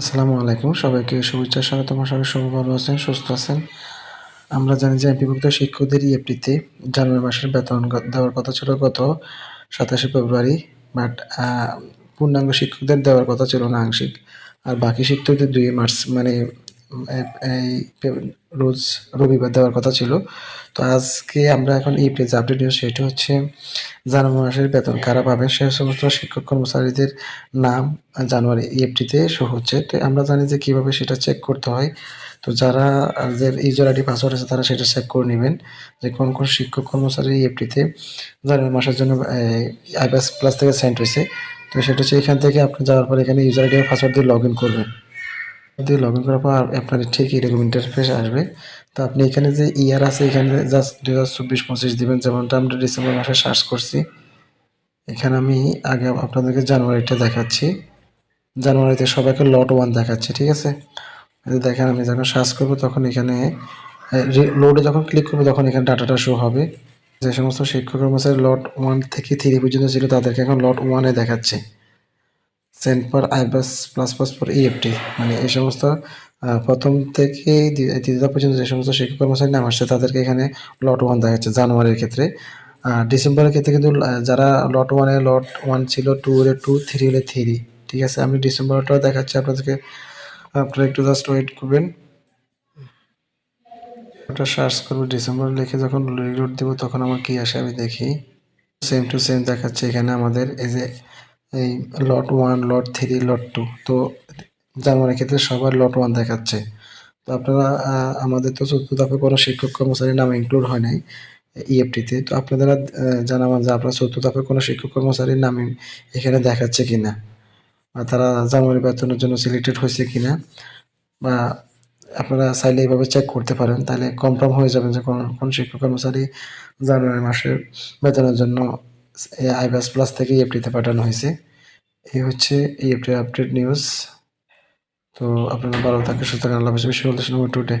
আসসালামু আলাইকুম। সবাইকে শুভেচ্ছা, স্বাগত। আমার সবাই সবাই ভালো আছেন, সুস্থ আছেন। আমরা জানি যে এমপিভুক্ত শিক্ষকদের ইএফটিতে জানুয়ারি মাসের বেতন দেওয়ার কথা ছিল গত সাতাশে ফেব্রুয়ারি, বাট পূর্ণাঙ্গ শিক্ষকদের দেওয়ার কথা ছিল না আংশিক। আর বাকি শিক্ষকদের দুই মার্চ মানে এই- রোজ রবিবার দেওয়ার কথা ছিল। তো আজকে আমরা এখন এই পেজ আপডেট নিউজ সেটা হচ্ছে জানুয়ারি মাসের বেতন কারা পাবে? সে সমস্ত শিক্ষক কর্মচারীদের নাম জানুয়ারি ইএফটিতে শো হচ্ছে। তো আমরা জানি যে কীভাবে সেটা চেক করতে হয়। তো যারা যাদের ইউজার আইডি পাসওয়ার্ড আছে, তারা সেটা চেক করে নেবেন যে কোন কোন শিক্ষক কর্মচারী ইএফটিতে জানুয়ারি মাসের জন্য আইবাস প্লাস থেকে সেন্ড হয়েছে। তো সেটা হচ্ছে এখান থেকে আপনি যাওয়ার পর এখানে ইউজার আইডি পাসওয়ার্ড দিয়ে লগ ইন করবেন। দিয়ে লগ ইন করার পর আপনার ঠিক এরকম ইন্টারফেস আসবে। তো আপনি এখানে যে ইয়ার আছে, এখানে জাস্ট দু হাজার চব্বিশ পঁচিশ দেবেন। যেমনটা আমরা ডিসেম্বর মাসে সার্চ করছি। এখানে আমি আগে আপনাদেরকে জানুয়ারিটা দেখাচ্ছি। জানুয়ারিতে সবাইকে লট ওয়ান দেখাচ্ছে, ঠিক আছে? দেখেন, আমি যখন সার্চ করব, তখন এখানে লোডে যখন ক্লিক করব, তখন এখানে ডাটাটা শো হবে। যে সমস্ত শিক্ষক কর্মচারী লট ওয়ান থেকে থ্রি পর্যন্ত ছিল, তাদেরকে এখন লট ওয়ানে দেখাচ্ছে। Sent for iBAS plus plus for EFT মানে এই সমস্ত প্রথম থেকে তৃতীয় পর্যন্ত যে সমস্ত শিক্ষক কর্মচারী নাম আসছে, তাদেরকে এখানে লট ওয়ান দেখাচ্ছে জানুয়ারির ক্ষেত্রে। ডিসেম্বরের ক্ষেত্রে কিন্তু যারা লট ওয়ানে লট ওয়ান ছিল টু হলে টু থ্রি হলে থ্রি ঠিক আছে? আমি ডিসেম্বরটাও দেখাচ্ছি আপনাদেরকে। আপনারা একটু জাস্ট ওয়েট করবেন। ওটা সার্চ করব, ডিসেম্বর লিখে যখন রিলোড দেবো, তখন আমার কী আসে আমি দেখি। সেম টু সেম দেখাচ্ছে এখানে আমাদের, এই যে এই lot one lot three lot two তো জানুয়ারির ক্ষেত্রে সবার লট ওয়ান দেখাচ্ছে। তো আপনারা আমাদের তো চতুর্থ ধাপে কোনো শিক্ষক কর্মচারীর নাম ইনক্লুড হয় নাই ইএফটিতে তো। আপনারা জানাবেন যে আপনার চতুর্থ ধাপে কোনো শিক্ষক কর্মচারীর নাম এখানে দেখাচ্ছে কিনা? বা তারা জানুয়ারি বেতনের জন্য সিলেক্টেড হয়েছে কি না বা আপনারা চাইলে এইভাবে চেক করতে পারেন। তাহলে কনফার্ম হয়ে যাবেন যে কোন কোন শিক্ষক কর্মচারী জানুয়ারি মাসের বেতনের জন্য আইবাস প্লাস থেকে ইএফটিতে পাঠানো হয়েছে। এই হচ্ছে ইএফটি আপডেট নিউজ তো আপনারা ভালো থাকেন সুতরাং আল্লাহ বেশি বলতে নম্বর টুডে।